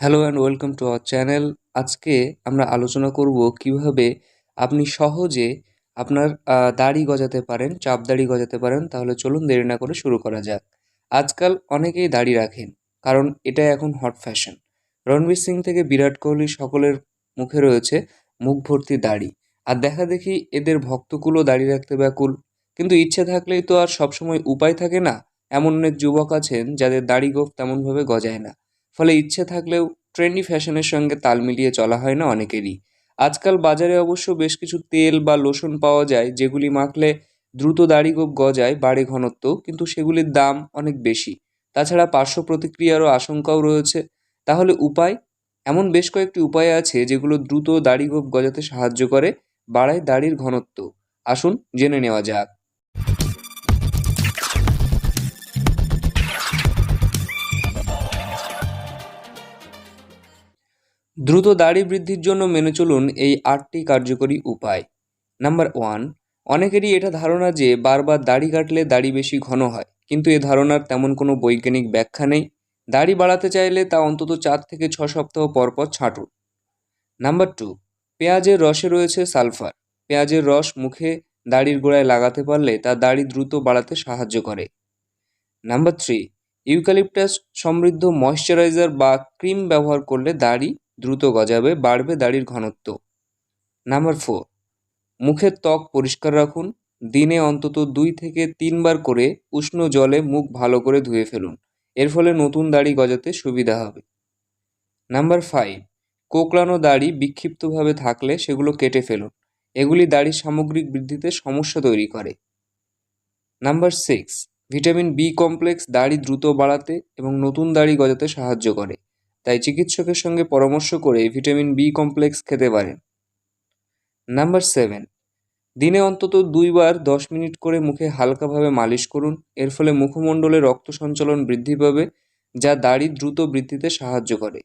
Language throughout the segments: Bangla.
Hello and welcome to our channel আজকে আমরা আলোচনা করব কীভাবে আপনি সহজে আপনার দাড়ি গজাতে পারেন, চাপ দাড়ি গজাতে পারেন। তাহলে চলুন দেরি না করে শুরু করা যাক। আজকাল অনেকেই দাড়ি রাখেন, কারণ এটা এখন হট ফ্যাশন রণবীর সিং থেকে বিরাট কোহলি সকলের মুখে রয়েছে মুখ ভর্তি দাড়ি। আর দেখা দেখি এদের ভক্তকুলও দাড়ি রাখতে ব্যাকুল। কিন্তু ইচ্ছে থাকলেই তো আর সবসময় উপায় থাকে না। এমন অনেক যুবক আছেন যাদের দাড়ি গোফ তেমনভাবে গজায় না। ফলে ইচ্ছে থাকলেও ট্রেন্ডি ফ্যাশনের সঙ্গে তাল মিলিয়ে চলা হয় না অনেকেরই। আজকাল বাজারে অবশ্য বেশ কিছু তেল বা লোশন পাওয়া যায়, যেগুলি মাখলে দ্রুত দাড়ি গোপ গজায়, বাড়ে ঘনত্ব, কিন্তু সেগুলির দাম অনেক বেশি। তাছাড়া পার্শ্ব প্রতিক্রিয়ারও আশঙ্কাও রয়েছে। তাহলে উপায়? এমন বেশ কয়েকটি উপায় আছে যেগুলো দ্রুত দাড়ি গোপ গজাতে সাহায্য করে, বাড়ায় দাড়ির ঘনত্ব। আসুন জেনে নেওয়া যাক। দ্রুত দাড়ি বৃদ্ধির জন্য মেনে চলুন এই আটটি কার্যকরী উপায়। নাম্বার ওয়ান, অনেকেরই এটা ধারণা যে বারবার দাড়ি কাটলে দাড়ি বেশি ঘন হয়, কিন্তু এ ধারণার তেমন কোনো বৈজ্ঞানিক ব্যাখ্যা নেই। দাড়ি বাড়াতে চাইলে তা অন্তত চার থেকে ছ সপ্তাহ পর পর ছাঁটুন। নাম্বার টু, পেঁয়াজের রসে রয়েছে সালফার। পেঁয়াজের রস মুখে দাড়ির গোড়ায় লাগাতে পারলে তা দাড়ি দ্রুত বাড়াতে সাহায্য করে। নাম্বার থ্রি, ইউক্যালিপটাস সমৃদ্ধ ময়শ্চারাইজার বা ক্রিম ব্যবহার করলে দাড়ি দ্রুত গজাবে, বাড়বে দাড়ির ঘনত্ব। নাম্বার ফোর মুখের ত্বক পরিষ্কার রাখুন। দিনে অন্তত দুই থেকে তিনবার করে উষ্ণ জলে মুখ ভালো করে ধুয়ে ফেলুন। এর ফলে নতুন দাড়ি গজাতে সুবিধা হবে। নাম্বার ফাইভ কোকড়ানো দাড়ি বিক্ষিপ্তভাবে থাকলে সেগুলো কেটে ফেলুন। এগুলি দাড়ির সামগ্রিক বৃদ্ধিতে সমস্যা তৈরি করে। Number six vitamin B complex দাড়ি দ্রুত বাড়াতে এবং নতুন দাড়ি গজাতে সাহায্য করে। তাই চিকিৎসকের সঙ্গে পরামর্শ করে ভিটামিন বি কমপ্লেক্স খেতে পারেন। নাম্বার সেভেন, দিনে অন্তত দুইবার দশ মিনিট করে মুখে হালকাভাবে মালিশ করুন। এর ফলে মুখমণ্ডলে রক্ত সঞ্চালন বৃদ্ধি পাবে, যা দাড়ি দ্রুত বৃদ্ধিতে সাহায্য করে।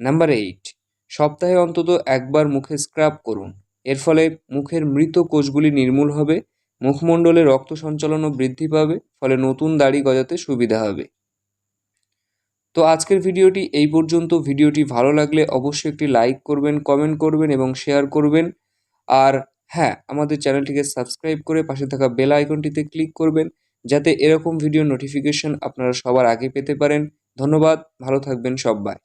নাম্বার এইট, সপ্তাহে অন্তত একবার মুখে স্ক্রাব করুন। এর ফলে মুখের মৃত কোষগুলি নির্মূল হবে, মুখমণ্ডলে রক্ত সঞ্চালনও বৃদ্ধি পাবে, ফলে নতুন দাড়ি গজাতে সুবিধা হবে। তো আজকের ভিডিওটি এই পর্যন্ত। ভিডিওটি ভালো লাগলে অবশ্যই একটি লাইক করবেন কমেন্ট করবেন এবং শেয়ার করবেন। আর হ্যাঁ আমাদের চ্যানেলটিকে সাবস্ক্রাইব করে পাশে থাকা বেল আইকনটিতে ক্লিক করবেন, যাতে এরকম ভিডিও নোটিফিকেশন আপনারা সবার আগে পেতে পারেন। ধন্যবাদ, ভালো থাকবেন সবাই।